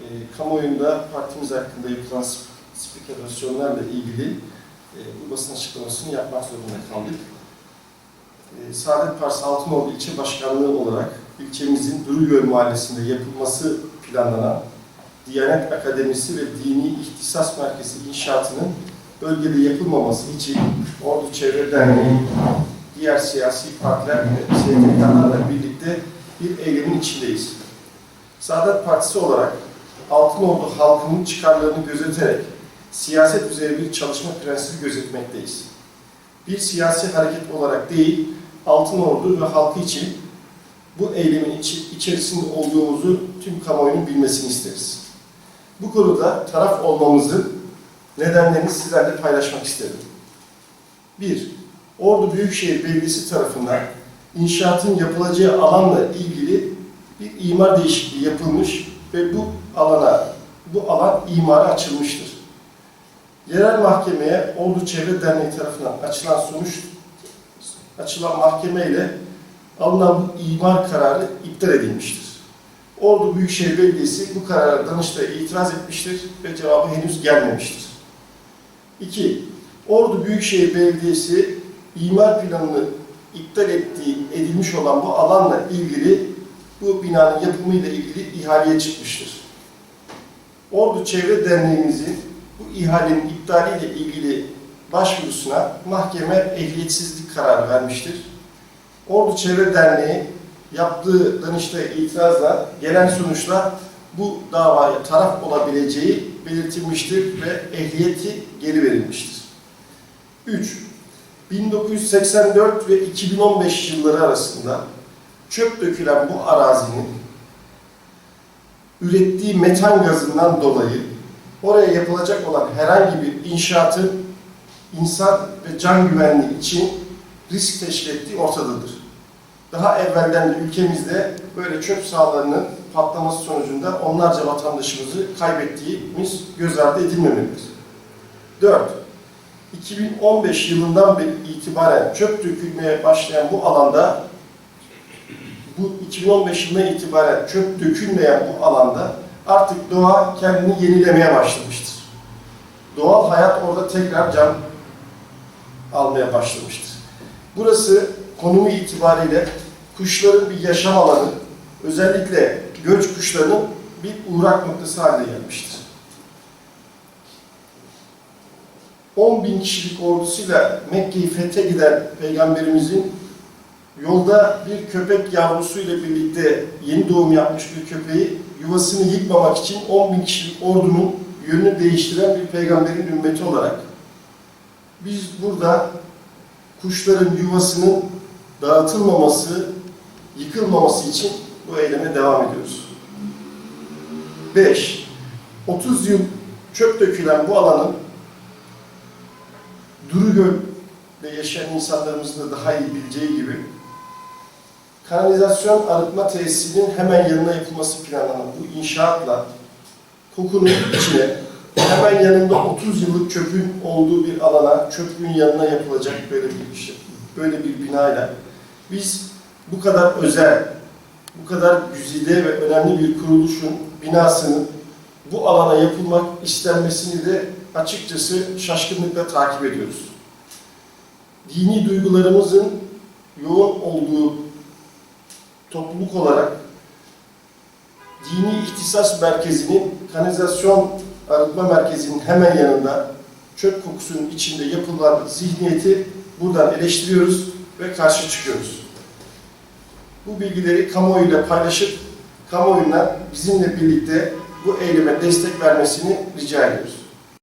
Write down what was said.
e, kamuoyunda partimiz hakkında yapılan sp- spekülasyonlarla ilgili e, bu basın açıklamasını yapmak zorunda kaldık. E, Saadet Partisi Altınoğlu İlçe Başkanlığı olarak ilçemizin Durugöl Mahallesi'nde yapılması planlanan Diyanet Akademisi ve Dini İhtisas Merkezi inşaatının bölgede yapılmaması için Ordu Çevre Derneği, diğer siyasi partiler ve STK'larla birlikte bir eylemin içindeyiz. Saadet Partisi olarak Altınordu halkının çıkarlarını gözeterek siyaset üzeri bir çalışma prensibi gözetmekteyiz. Bir siyasi hareket olarak değil, Altınordu ve halkı için bu eylemin içerisinde olduğumuzu tüm kamuoyunun bilmesini isteriz. Bu konuda taraf olmamızın nedenlerini sizlerle paylaşmak isterim. 1. Ordu Büyükşehir Belediyesi tarafından inşaatın yapılacağı alanla ilgili bir imar değişikliği yapılmış ve bu alana bu alan imara açılmıştır. Yerel mahkemeye Ordu Çevre Derneği tarafından açılan sonuç açılan mahkeme ile alınan bu imar kararı iptal edilmiştir. Ordu Büyükşehir Belediyesi bu karara Danıştay'a itiraz etmiştir ve cevabı henüz gelmemiştir. 2. Ordu Büyükşehir Belediyesi imar planını iptal ettiği, edilmiş olan bu alanla ilgili bu binanın yapımı ile ilgili ihaleye çıkmıştır. Ordu Çevre Derneğimizin bu ihalenin iptaliyle ilgili başvurusuna mahkeme ehliyetsizlik kararı vermiştir. Ordu Çevre Derneği yaptığı Danıştay'a itirazla gelen sonuçla bu davaya taraf olabileceği belirtilmiştir ve ehliyeti geri verilmiştir. 3. 1984 ve 2015 yılları arasında çöp dökülen bu arazinin ürettiği metan gazından dolayı oraya yapılacak olan herhangi bir inşaatın insan ve can güvenliği için risk teşkil ettiği ortadadır. Daha evvelden de ülkemizde böyle çöp sahalarının patlaması sonucunda onlarca vatandaşımızı kaybettiğimiz göz ardı edilmemelidir. 4. 2015 yılından itibaren çöp dökülmeye başlayan bu alanda 2015 yılına itibaren çöp dökülmeyen bu alanda artık doğa kendini yenilemeye başlamıştır. Doğal hayat orada tekrar can almaya başlamıştır. Burası konumu itibariyle kuşların bir yaşam alanı, özellikle göç kuşlarının bir uğrak noktası haline gelmiştir. 10 bin kişilik ordusuyla Mekke'yi fethe giden Peygamberimizin yolda bir köpek yavrusuyla birlikte yeni doğum yapmış bir köpeği yuvasını yıkmamak için 10 bin kişilik ordunun yönünü değiştiren bir peygamberin ümmeti olarak biz burada kuşların yuvasının dağıtılmaması, yıkılmaması için bu eyleme devam ediyoruz. 5. 30 yıl çöp dökülen bu alanın Durugöl'de yaşayan insanlarımızın da daha iyi bileceği gibi kanalizasyon arıtma tesisinin hemen yanına yapılması planlanan bu inşaatla kokunun içine hemen yanında 30 yıllık çöpün olduğu bir alana, çöpün yanına yapılacak böyle bir şey, böyle bir binayla biz bu kadar özel, bu kadar güzide ve önemli bir kuruluşun binasının bu alana yapılmak istenmesini de açıkçası şaşkınlıkla takip ediyoruz. Dini duygularımızın yoğun olduğu topluluk olarak Dini İhtisas Merkezi'nin kanalizasyon arıtma merkezinin hemen yanında çöp kokusunun içinde yapılan zihniyeti buradan eleştiriyoruz ve karşı çıkıyoruz. Bu bilgileri kamuoyuyla paylaşıp kamuoyuna bizimle birlikte bu eyleme destek vermesini rica ediyoruz.